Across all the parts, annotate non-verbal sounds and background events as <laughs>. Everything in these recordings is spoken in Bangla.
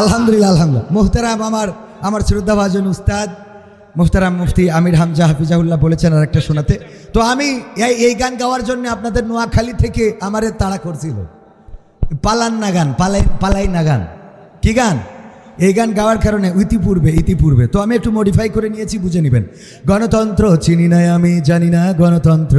আলহামদুলিল্লাহ আলহামদুলিল্লাহ। মোহতারাম আমার আমার শ্রদ্ধাভাজন উস্তাদ, মোহতারাম মুফতি আমির হামজা হাফিজাউল্লাহ বলেছেন আর একটা শোনাতে। তো আমি এই এই গান গাওয়ার জন্য আপনাদের নোয়াখালী থেকে আমারে তাড়া করছিল। পালান না গান, পালাই পালাই না গান। কি গান? এই গান গাওয়ার কারণে ইতিপূর্বে ইতিপূর্বে। তো আমি একটু মডিফাই করে নিয়েছি, বুঝে নেবেন। গণতন্ত্র চিনি না আমি, জানি না গণতন্ত্র।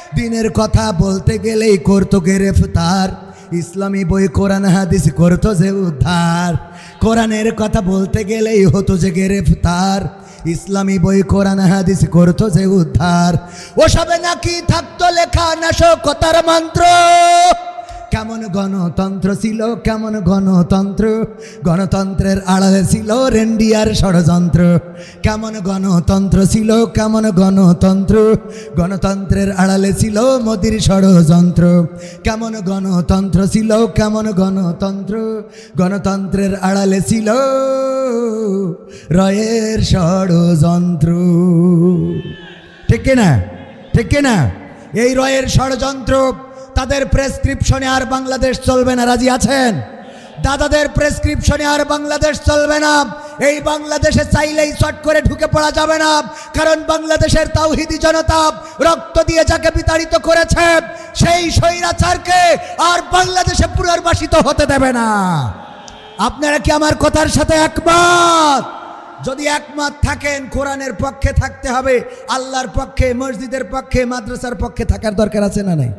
দিনের কথা বলতে গেলেই করতো গ্রেফতার। ইসলামী বই, কোরআন, হাদিস করতো যে উদ্ধার। কোরআনের কথা বলতে গেলেই হতো যে গ্রেফতার। ইসলামী বই, কোরআন, হাদিস করতো যে উদ্ধার। ওসবে নাকি থাকতো লেখা নাশকতার মন্ত্র? কেমন গণতন্ত্র ছিল, কেমন গণতন্ত্র? গণতন্ত্রের আড়ালে ছিল রেন্ডিয়ার ষড়যন্ত্র। কেমন গণতন্ত্র ছিল, কেমন গণতন্ত্র? গণতন্ত্রের আড়ালে ছিল মোদির ষড়যন্ত্র। কেমন গণতন্ত্র ছিল, কেমন গণতন্ত্র? গণতন্ত্রের আড়ালে ছিল রয়ের ষড়যন্ত্র। ঠিক না ঠিক না এই রয়ের ষড়যন্ত্র তাদের প্রেসক্রিপশনে আর বাংলাদেশ চলবে না। রাজি আছেন? দাদাদের প্রেসক্রিপশনে আর বাংলাদেশ চলবে না। এই বাংলাদেশে চাইলেই চট করে ঢুকে পড়া যাবে না। কারণ বাংলাদেশের তাওহিদি জনতা রক্ত দিয়ে যাকে বিতাড়িত করেছে, সেই স্বৈরাচারকে আর বাংলাদেশে পুনর্বাসিত হতে দেবে না। আপনারা কি আমার কথার সাথে একমত? যদি একমত থাকেন, কোরআনের পক্ষে থাকতে হবে। আল্লাহর পক্ষে, মসজিদের পক্ষে, মাদ্রাসার পক্ষে থাকার দরকার আছে না নাই?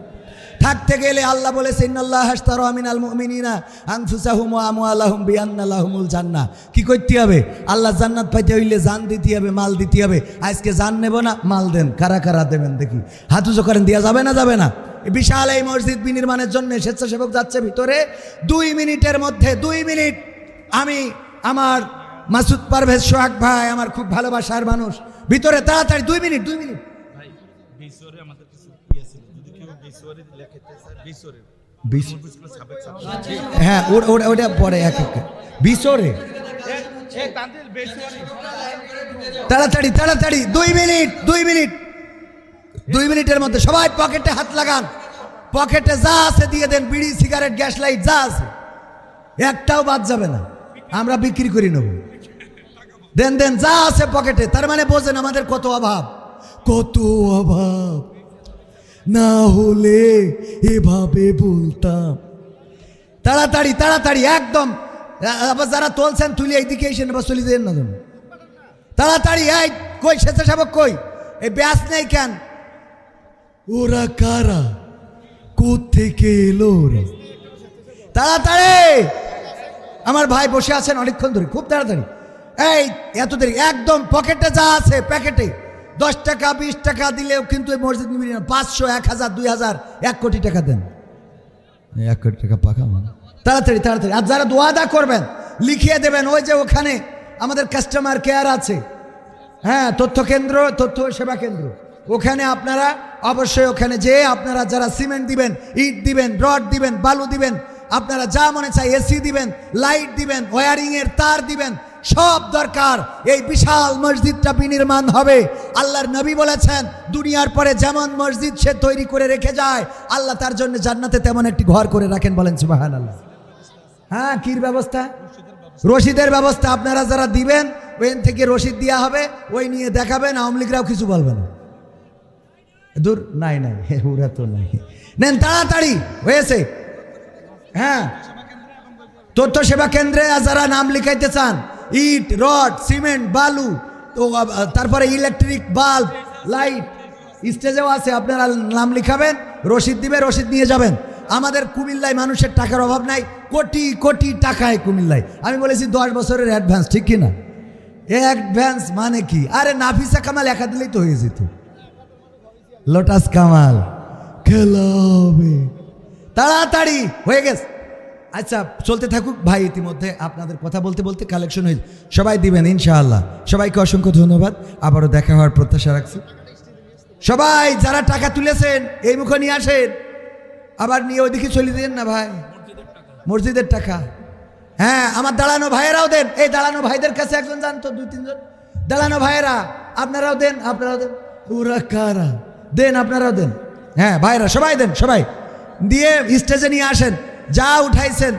থাকতে গেলে আল্লাহ বলেছে ইন্নাল্লাহ হাস্তারু আমিনাল মুমিনিনা আনফুসাহুম ওয়া আমওয়ালাহুম বিআন্না লাহুমুল জান্নাহ। কি করতে হবে? আল্লাহ জান্নাত পাইতে হইলে জান দিতে হবে, মাল দিতে হবে। আজকে জান নেব না, মাল দেন। কারা কারা দেবেন দেখি। হাত উঁচু করেন দেওয়া যাবে না যাবে না? বিশাল এই মসজিদ বিনির্মাণের জন্য স্বেচ্ছাসেবক যাচ্ছে ভিতরে। দুই মিনিটের মধ্যে, দুই মিনিট আমি আমার মাসুদ পারভেজ সোহাগ ভাই, আমার খুব ভালোবাসার মানুষ। ভিতরে তাড়াতাড়ি, দুই মিনিট দুই মিনিট। ভাই হ্যাঁ ওটা ওটা- পরে এক এক। বিশরে? তাড়াতাড়ি তাড়াতাড়ি, দুই মিনিট দুই মিনিট। দুই মিনিটের মধ্যে সবাই পকেটে হাত লাগান। পকেটে যা আছে দিয়ে দেন, বিড়ি, সিগারেট, গ্যাস লাইট, যা আছে। একটাও বাদ যাবে না। আমরা বিক্রি করে নেব। দেন দেন, যা আছে পকেটে, তার মানে বোঝেন আমাদের কত অভাব। কত অভাব। না হলে এভাবে বলতাম। তাড়াতাড়ি তাড়াতাড়ি, একদম। আবার যারা তুলছেন, তুলি এইদিকে এসে নেবা, চলে দেন না যেন। তাড়াতাড়ি, এই, কই, স্বেচ্ছাসেবক কই? এই ব্যাস নেই কেন? ওরা কারা? কোথেকে এলো ওরা? তাড়াতাড়ি! আমার ভাই বসে আছেন অনেকক্ষণ ধরে, খুব তাড়াতাড়ি। এই, এত দেরি, একদম, পকেটে যা আছে, প্যাকেটে। দশ টাকা, বিশ টাকা দিলেও কিন্তু এই মসজিদ নিবি না। পাঁচশো, এক হাজার, দুই হাজার, এক কোটি টাকা দেন। এক কোটি টাকা পাকা মানে তাড়াতাড়ি তাড়াতাড়ি। আর যারা দোয়াদা করবেন, লিখিয়ে দেবেন, ওই যে ওখানে আমাদের কাস্টমার কেয়ার আছে। হ্যাঁ তথ্য কেন্দ্র, তথ্য সেবা কেন্দ্র। ওখানে আপনারা অবশ্যই ওখানে যে আপনারা যারা সিমেন্ট দিবেন, ইট দিবেন, রড দিবেন, বালু দিবেন, আপনারা যা মনে চায় এসি দিবেন, লাইট দিবেন, ওয়ারিংয়ের তার দিবেন সব দরকার। এই বিশাল মসজিদটা বিনির্মাণ হবে। আল্লাহর নবী বলেছেন, দুনিয়ার পরে যেমন মসজিদ সে তৈরি করে রেখে যায়, আল্লাহ তার জন্য জান্নাতে তেমন একটি ঘর করে রাখেন বলেন সুবাহান আল্লাহ হ্যাঁ কির ব্যবস্থা? রশিদের ব্যবস্থা আপনারা যারা দিবেন ওইন থেকে রশিদ দেওয়া হবে, ওই নিয়ে দেখাবেন, আওয়ামী লীগরাও কিছু বলবে না। দূর, নাই নাই, <laughs> ওরা তো নাই। নেন, তাড়াতাড়ি, হয়েছে। হ্যাঁ তথ্য সেবা কেন্দ্রে যারা নাম লিখাইতে চান ইট, রড, সিমেন্ট, বালু, তো তারপরে ইলেকট্রিক বাল্ব, লাইট। স্টেজেও আছে, আপনারা নাম লিখাবেন, রসিদ দিবে, রসিদ নিয়ে যাবেন। আমাদের কুমিল্লায় মানুষের টাকার অভাব নাই, কোটি কোটি টাকায় কুমিল্লায়। আমি বলেছি দশ বছরের অ্যাডভান্স ঠিক কি না অ্যাডভান্স মানে কি? আরে নাফিসা কামাল একা দিলেই তো হয়ে যেত। লোটাস কামাল, খেলা হবে। তাড়াতাড়ি, হয়ে গেছে। আচ্ছা চলতে থাকুক ভাই, ইতিমধ্যে আপনাদের কথা বলতে বলতে কালেকশন হয়ে সবাই দিবেন, ইনশাআল্লাহ। সবাইকে অসংখ্য ধন্যবাদ। আবারও দেখা হওয়ার প্রত্যাশা রাখছি। সবাই, যারা টাকা তুলেছেন, এই মুখে নিয়ে আসেন। আবার নিয়ে ওইদিকে চলে দিন না ভাই। মসজিদের টাকা। হ্যাঁ আমার দাঁড়ানো ভাইয়েরাও দেন। এই দাঁড়ানো ভাইদের কাছে একজন যান তো, দুই, তিনজন। দাঁড়ানো ভাইয়েরা, আপনারাও দেন আপনারাও দেন। কারা? দেন, আপনারাও দেন। হ্যাঁ ভাইরা, সবাই দেন, সবাই। দিয়ে স্টেজে নিয়ে আসেন। যা উঠাইছেন।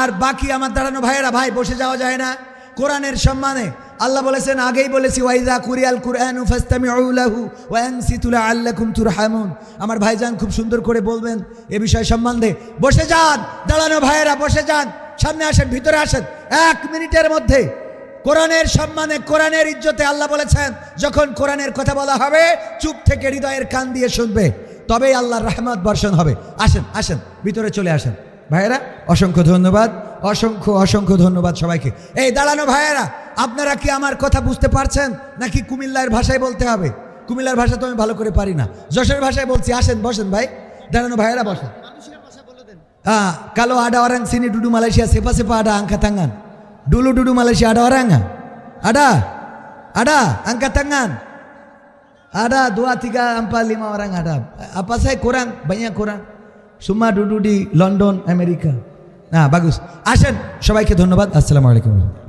আর বাকি আমার দাঁড়ানো ভাইয়েরা, ভাই, বসে যাওয়া যায় না। কোরআনের সম্মানে আল্লাহ বলেছেন, আগেই বলেছি, ওয়াইজা কুরিয়াল কুরআন ফাস্তামিউ লাহু ওয়া আনসিতু লাআল্লাকুম তুরহামুন। আমার ভাইজান খুব সুন্দর করে বলবেন, এ বিষয় সম্বন্ধে। বসে যান, দাঁড়ানো ভাইয়েরা, বসে যান, সামনে আসেন, ভিতরে আসেন। এক মিনিটের মধ্যে কোরআনের সম্মানে, কোরআনের ইজ্জতে আল্লাহ বলেছেন, যখন কোরআনের কথা বলা হবে, চুপ থেকে হৃদয়ের কান দিয়ে শুনবে। তবেই আল্লাহর রহমত বর্ষণ হবে। আসেন আসেন ভিতরে চলে আসেন। ভাইয়েরা অসংখ্য ধন্যবাদ অসংখ্য অসংখ্য ধন্যবাদ সবাইকে। এই দাঁড়ানো ভাইয়েরা আপনারা কি আমার কথা বুঝতে পারছেন? নাকি কুমিল্লার ভাষায় বলতে হবে? কুমিল্লার ভাষা তো আমি ভালো করে পারি না। যশোর ভাষায় বলছি আসেন বসেন ভাই। দাঁড়ানো ভাইয়েরা বসেন। Ah, kalau ada orang sini duduk Malaysia, siapa-siapa ada angkat tangan? Dulu ডুডু মালয়েশিয়া আডা orang আডা আডা? Angkat tangan. Ada dua, tiga, empat, lima orang ada. Apa saya kurang? Banyak kurang. Semua duduk di London, Amerika. Nah, bagus. Ashen, সবাইকে ধন্যবাদ আসসালামু আলাইকুম